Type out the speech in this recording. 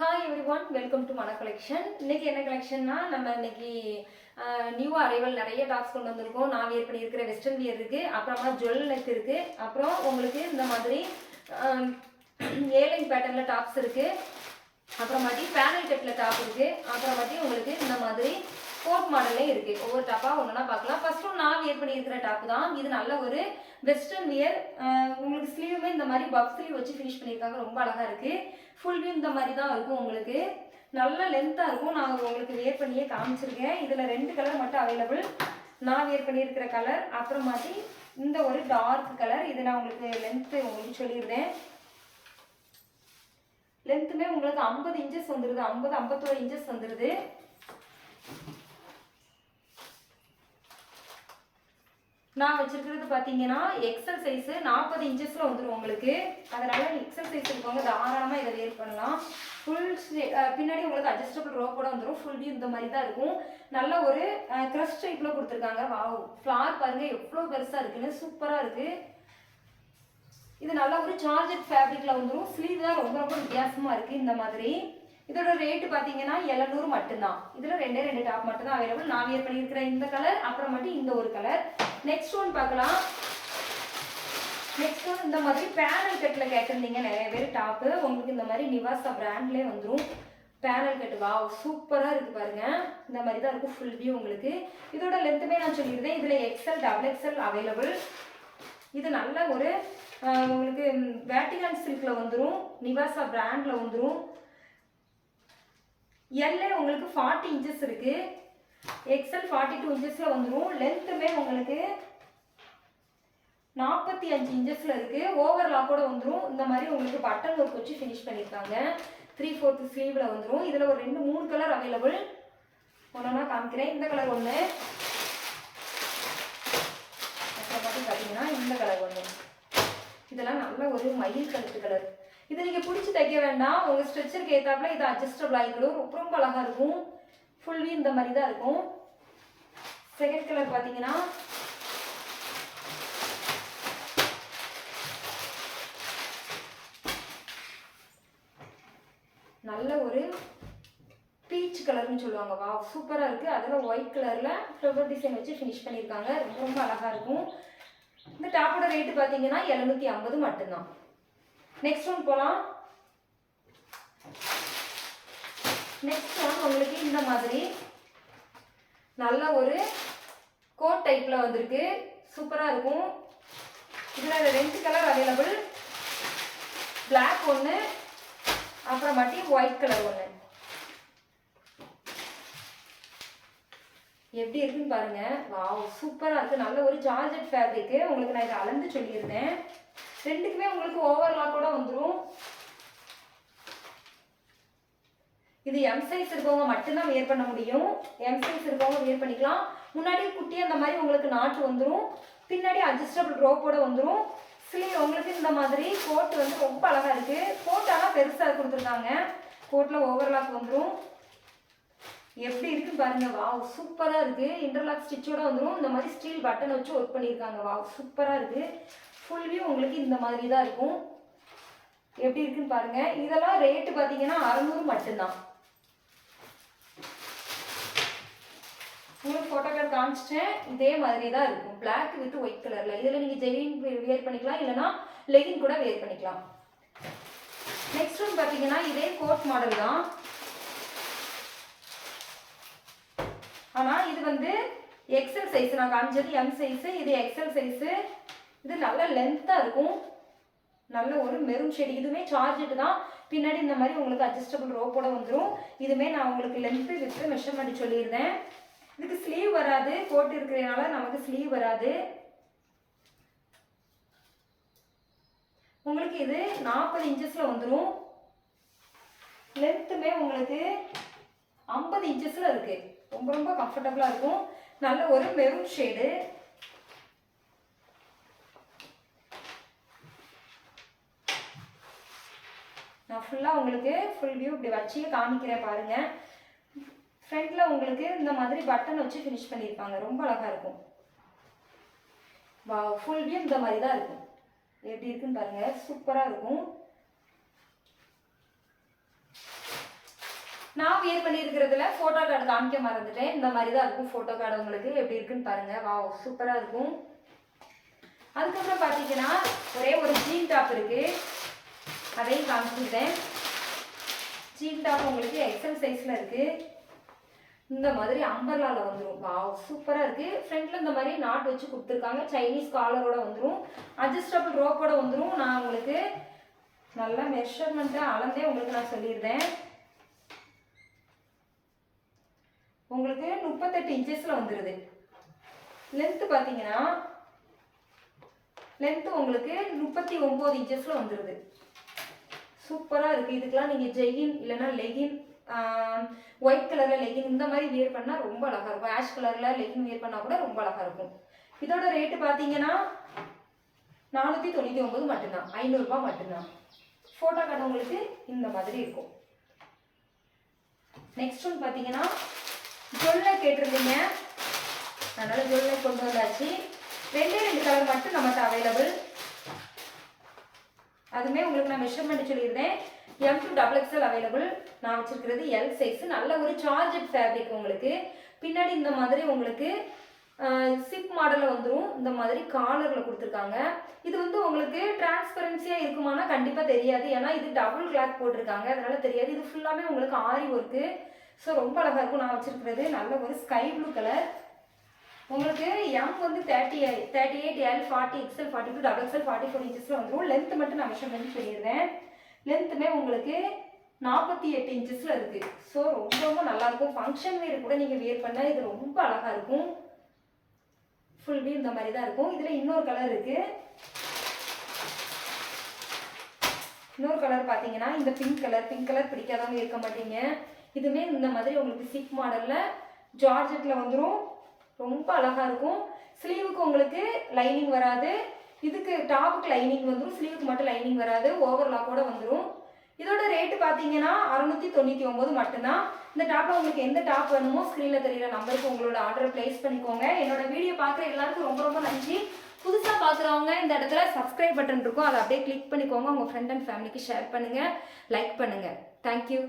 Hi everyone welcome to மன collection இன்னைக்கு என்ன கலெக்ஷன்னா நம்ம இன்னைக்கு நியூ அரைவல் நிறைய டாப்ஸ் கொண்டு வந்திருக்கோம். நான் வியர் பண்ணியிருக்கிற வெஸ்டர்ன் வியர் இருக்குது அப்புறமா ஜுவல் நெக் இருக்குது அப்புறம் உங்களுக்கு இந்த மாதிரி ஏலிங் பேட்டர்னில் டாப்ஸ் இருக்குது அப்புறமாட்டி பேனல் கட்டில் டாப் இருக்குது அப்புறமாட்டி உங்களுக்கு இந்த மாதிரி கோட் மாடலே இருக்கு. ஒவ்வொரு டாப்பா ஒன்றா பார்க்கலாம். ஃபர்ஸ்ட் நான் வியர் பண்ணியிருக்கிற டாப் தான். இது நல்ல ஒரு வெஸ்டர்ன் வியர் உங்களுக்கு ஸ்லீவுமே இந்த மாதிரி பஃப் ஸ்லீவ் வச்சு ஃபினிஷ் பண்ணியிருக்காங்க. ரொம்ப அழகா இருக்கு. ஃபுல் வியூ இந்த மாதிரி தான் இருக்கும் உங்களுக்கு. நல்ல லென்த்தாக இருக்கும். நான் உங்களுக்கு வியர் பண்ணியே காமிச்சிருக்கேன். இதில் ரெண்டு கலர் மட்டும் அவைலபிள் நான் வியர் பண்ணியிருக்கிற கலர் அப்புறமாட்டி இந்த ஒரு டார்க் கலர் இது நான் உங்களுக்கு லென்த்து உங்களுக்கு சொல்லியிருந்தேன் லென்த்துமே உங்களுக்கு ஐம்பது இன்ச்சஸ் வந்துடுது ஐம்பது ஐம்பத்தோரு இன்ச்சஸ் வந்துடுது நான் வச்சிருக்கிறது பார்த்தீங்கன்னா எக்ஸல் சைஸு நாற்பது இன்ச்சஸில் வந்துடும் உங்களுக்கு. அதனால் எக்ஸல் சைஸ் இருக்கவங்க தாராளமாக இதை வேர் பண்ணலாம். ஃபுல் பின்னாடி உங்களுக்கு அட்ஜஸ்டபிள் கூட வந்துடும் ஃபுல் வியூ இந்த மாதிரி தான் இருக்கும். நல்ல ஒரு க்ரஷ் டைப்பில் கொடுத்துருக்காங்க. வாவ் ஃப்ளார் பாருங்கள் எவ்வளோ பெருசாக இருக்குன்னு. சூப்பராக இருக்குது இது நல்ல ஒரு சார்ஜட் ஃபேப்ரிக்கில் வந்துடும் ஸ்லீவ் தான் ரொம்ப ரொம்ப வித்தியாசமாக இருக்குது இந்த மாதிரி. இதோட ரேட் பார்த்தீங்கன்னா எழுநூறு மட்டும்தான். இதில் ரெண்டே ரெண்டு டாப் மட்டும்தான் அவைலபிள் நான் வியர் பண்ணியிருக்கிற இந்த கலர் அப்புறம் மட்டும் இந்த ஒரு கலர் நெக்ஸ்ட் ஒன் பார்க்கலாம். நெக்ஸ்ட் ஒன் இந்த மாதிரி பேனல் கட்டில் கேட்டிருந்தீங்க நிறைய பேர் டாப்பு உங்களுக்கு இந்த மாதிரி நிவாசா பிராண்ட்லேயே வந்துடும் பேனல் கட்டு வா சூப்பராக இருக்குது பாருங்க. இந்த மாதிரி தான் இருக்கும் ஃபுல் வியூ உங்களுக்கு. இதோட லென்த்துமே நான் சொல்லியிருந்தேன். இதில் எக்ஸல் டபுள் எக்ஸல் அவைலபிள் இது நல்ல ஒரு உங்களுக்கு வேட்டிகன் சில்கில் வந்துடும் நிவாசா பிராண்டில் வந்துடும் எல்லே உங்களுக்கு ஃபார்ட்டி இன்ச்சஸ் இருக்கு. எக்ஸல் ஃபார்ட்டி டூ இன்ச்சஸில் வந்துடும் லென்த்துமே உங்களுக்கு நாற்பத்தி அஞ்சு இன்ச்சஸில் ஓவர் ஓவர்லாக்கோட வந்துடும் இந்த மாதிரி உங்களுக்கு பட்டன் ஒர்க் வச்சு ஃபினிஷ் பண்ணியிருக்காங்க த்ரீ ஃபோர்த்து ஸ்லீவில் வந்துடும் இதில் ஒரு ரெண்டு மூணு கலர் அவைலபிள் ஒன்றா காமிக்கிறேன். இந்த கலர் ஒன்று அப்புறம் பார்த்து பார்த்தீங்கன்னா இந்த கலர் ஒன்று இதெல்லாம் நல்ல ஒரு மயில் கழுத்து கலர் இது நீங்கள் பிடிச்சி தைக்க வேண்டாம். உங்கள் ஸ்ட்ரெச்சருக்கு ஏற்றாப்புல இது அட்ஜஸ்டபிள் ஆகிக்கணும் ரொம்ப அழகாக இருக்கும். ஃபுல்லி இந்த மாதிரி தான் இருக்கும். செகண்ட் கலர் பார்த்தீங்கன்னா நல்ல ஒரு பீச் கலர்னு சொல்லுவாங்க. வா சூப்பராக இருக்குது அதில் ஒயிட் கலரில் ஃப்ளவர் டிசைன் வச்சு ஃபினிஷ் பண்ணியிருக்காங்க. ரொம்ப ரொம்ப அழகாக இருக்கும். இந்த டாப்போட ரேட்டு பார்த்தீங்கன்னா எழுநூற்றி ஐம்பது மட்டும்தான். நெக்ஸ்ட் ஒன் போகலாம் நெக்ஸ்ட் ஒன் உங்களுக்கு இந்த மாதிரி நல்ல ஒரு கோட் டைப்பில் வந்திருக்கு. சூப்பராக இருக்கும். இதில் ரெண்டு கலர் அவைலபிள் பிளாக் ஒன்று அப்புறமாட்டி ஒயிட் கலர் ஒன்று எப்படி இருக்குன்னு பாருங்க. வாவ் சூப்பராக இருக்குது நல்ல ஒரு ஜார்ஜெட் ஃபேப்ரிக்கு உங்களுக்கு நான் இதை அளந்து சொல்லியிருந்தேன். ரெண்டுக்குமே உங்களுக்கு ஓவர்லாக்கோட வந்துடும் இது எம் சைஸ் இருக்கவங்க மட்டும்தான் வியர் பண்ண முடியும். எம் சைஸ் இருக்கவங்க வியர் பண்ணிக்கலாம். முன்னாடி குட்டி அந்த மாதிரி உங்களுக்கு நாட்டு வந்துடும் பின்னாடி அட்ஜஸ்டபிள் ரோப்போட வந்துடும் ஸ்லீவ் உங்களுக்கு இந்த மாதிரி கோட் வந்து ரொம்ப அழகா இருக்கு. கோட்டெல்லாம் பெருசாக கொடுத்துருக்காங்க. கோட்டில் ஓவர்லாக் வந்துடும் எப்படி இருக்குன்னு பாருங்க. வாவ் சூப்பராக இருக்கு. இன்டர்லாக் ஸ்டிச்சோட வந்துடும் இந்த மாதிரி ஸ்டீல் பட்டன் வச்சு ஒர்க் பண்ணியிருக்காங்க. வாவ் சூப்பராக இருக்கு. ஃபுல் வியூ உங்களுக்கு இந்த மாதிரி தான் இருக்கும். எப்படி இருக்குன்னு பாருங்க. இதெல்லாம் ரேட்டு பார்த்தீங்கன்னா அறநூறு மட்டும்தான். உங்களுக்கு ஃபோட்டோ கார்டு காமிச்சிட்டேன். இதே மாதிரி தான் இருக்கும் பிளாக் வித் ஒயிட் கலரில் இதில் நீங்கள் ஜெயின் வியர் பண்ணிக்கலாம். இல்லைன்னா லெகின் கூட வியர் பண்ணிக்கலாம். நெக்ஸ்ட் ஒன் பார்த்தீங்கன்னா இதே கோட் மாடல் தான். ஆனால் இது வந்து எக்ஸல் சைஸ் நான் காமிச்சது எம் சைஸு இது எக்ஸல் சைஸு இது நல்ல லென்த்தாக இருக்கும். நல்ல ஒரு மெரூன் ஷேடு இதுவுமே சார்ஜெட் தான். பின்னாடி இந்த மாதிரி உங்களுக்கு அட்ஜஸ்டபிள் ரோப்போட வந்துடும் இதுவுமே நான் உங்களுக்கு லென்த்து வித்து மெஷர்மெண்ட் சொல்லியிருந்தேன். இதுக்கு ஸ்லீவ் வராது. போட்டு இருக்கிறதுனால நமக்கு ஸ்லீவ் வராது. உங்களுக்கு இது நாற்பது இன்ச்சஸில் வந்துடும் லென்த்துமே உங்களுக்கு ஐம்பது இன்ச்சஸில் இருக்குது ரொம்ப ரொம்ப கம்ஃபர்டபுளாக இருக்கும். நல்ல ஒரு மெரூன் ஷேடு நான் ஃபுல்லாக உங்களுக்கு ஃபுல் வியூ இப்படி வச்சு காமிக்கிறேன் பாருங்கள் ஃப்ரண்ட்டில் உங்களுக்கு இந்த மாதிரி பட்டன் வச்சு ஃபினிஷ் பண்ணியிருப்பாங்க. ரொம்ப அழகாக இருக்கும். வா ஃபுல் வியூ இந்த மாதிரி தான் இருக்கும். எப்படி இருக்குன்னு பாருங்கள் சூப்பராக இருக்கும். நான் வியர் பண்ணியிருக்கிறதுல ஃபோட்டோ கார்டு காமிக்க மறந்துட்டேன். இந்த மாதிரி தான் இருக்கும் ஃபோட்டோ கார்டு உங்களுக்கு. எப்படி இருக்குன்னு பாருங்க. வா சூப்பராக இருக்கும். அதுக்கப்புறம் பார்த்தீங்கன்னா ஒரே ஒரு ஜீன் டாப் இருக்குது காமிச்சிருந்தேன் ஜீன் டாப் உங்களுக்கு எக்ஸல் சைஸில் இருக்குது இந்த மாதிரி அம்பர்லாவில் வந்துடும் வா சூப்பராக இருக்குது ஃப்ரண்ட்ல இந்த மாதிரி நாட் வச்சு கொடுத்துருக்காங்க. சைனீஸ் காலரோட வந்துடும் அட்ஜஸ்டபிள் ரோப்போட வந்துடும் நான் உங்களுக்கு நல்லா மெஷர்மெண்ட்டை அளந்தே உங்களுக்கு நான் சொல்லியிருந்தேன் உங்களுக்கு முப்பத்தெட்டு இன்ச்சஸில் வந்துடுது லென்த்து பார்த்தீங்கன்னா லென்த்து உங்களுக்கு முப்பத்தி ஒம்பது இன்ச்சஸில் வந்துடுது சூப்பராக இருக்குது இதுக்கெலாம் நீங்கள் ஜெயின் இல்லைனா லெகின் ஒயிட் கலரில் லெகின் இந்த மாதிரி வியர் பண்ணால் ரொம்ப அழகாக இருக்கும். ஆஷ் கலரில் லெகின் வியர் பண்ணால் கூட ரொம்ப அழகாக இருக்கும். இதோட ரேட்டு பார்த்தீங்கன்னா நானூற்றி தொண்ணூற்றி ஒம்பது மட்டும்தான். ஐநூறுரூபா மட்டும்தான். ஃபோட்டோ கடவுங்களுக்கு உங்களுக்கு இந்த மாதிரி இருக்கும். நெக்ஸ்ட் ஒன் பார்த்தீங்கன்னா ஜொல்லை கேட்டிருந்தீங்க. அதனால் ஜொல்லை கொண்டு வந்தாச்சு. ரெண்டே ரெண்டு கலர் மட்டும் நம்மகிட்ட அவைலபிள் அதுமே உங்களுக்கு நான் மெஷர்மெண்ட் சொல்லியிருந்தேன். M two double XL available நான் வச்சிருக்கிறது எல் சைஸ் நல்ல ஒரு சார்ஜட் ஃபேப்ரிக் உங்களுக்கு. பின்னாடி இந்த மாதிரி உங்களுக்கு சிப் மாடலில் வந்துடும் இந்த மாதிரி காலரில் கொடுத்துருக்காங்க. இது வந்து உங்களுக்கு டிரான்ஸ்பரன்சியாக இருக்குமானா கண்டிப்பாக தெரியாது. ஏன்னா இது டபுள் கிளாத் போட்டிருக்காங்க. அதனால தெரியாது. இது ஃபுல்லாமே உங்களுக்கு ஆரி ஒர்க்கு ஸோ ரொம்ப அழகாக இருக்கும். நான் வச்சுருக்கிறது. நல்ல ஒரு ஸ்கை ப்ளூ கலர் உங்களுக்கு எம் வந்து thirty thirty eight L forty XL forty two double XL forty four இன்ச்சஸில் வந்துடும் லென்த் மட்டும் நான் மெஷர் பண்ணி லென்த்துமே உங்களுக்கு நாற்பத்தி எட்டு இன்ச்சஸில் இருக்குது ஸோ ரொம்ப ரொம்ப நல்லாயிருக்கும் ஃபங்க்ஷன் வேர் கூட நீங்கள் வேர் பண்ணால் இது ரொம்ப அழகாக இருக்கும். ஃபுல் வியூ இந்த மாதிரி தான் இருக்கும். இதில் இன்னொரு கலர் இருக்குது இன்னொரு கலர் பார்த்தீங்கன்னா இந்த பிங்க் கலர் பிங்க் கலர் பிடிக்காதவங்க இருக்க மாட்டீங்க. இதுவுமே இந்த மாதிரி உங்களுக்கு சிக் மாடலில் ஜார்ஜெட்டில் வந்துடும் ரொம்ப அழகாக இருக்கும். ஸ்லீவுக்கு உங்களுக்கு லைனிங் வராது. இதுக்கு டாப்புக்கு லைனிங் வந்துடும் ஸ்லீவுக்கு மட்டும் லைனிங் வராது. ஓவர்லாக்கோட வந்துடும் இதோட ரேட்டு பார்த்தீங்கன்னா அறுநூற்றி தொண்ணூற்றி ஒம்பது மட்டும்தான். இந்த டாப்பில் உங்களுக்கு எந்த டாப் வேணுமோ ஸ்க்ரீனில் தெரியுற நம்பருக்கு உங்களோட ஆர்டரை ப்ளேஸ் பண்ணிக்கோங்க. என்னோட வீடியோ பார்க்குற எல்லாருக்கும் ரொம்ப ரொம்ப நன்றி. புதுசாக பார்க்குறவங்க இந்த இடத்துல சப்ஸ்கிரைப் பட்டன் இருக்கும். அதை அப்படியே கிளிக் பண்ணிக்கோங்க. உங்கள் ஃப்ரெண்ட் அண்ட் ஃபேமிலிக்கு ஷேர் பண்ணுங்கள் லைக் பண்ணுங்கள் தேங்க்யூ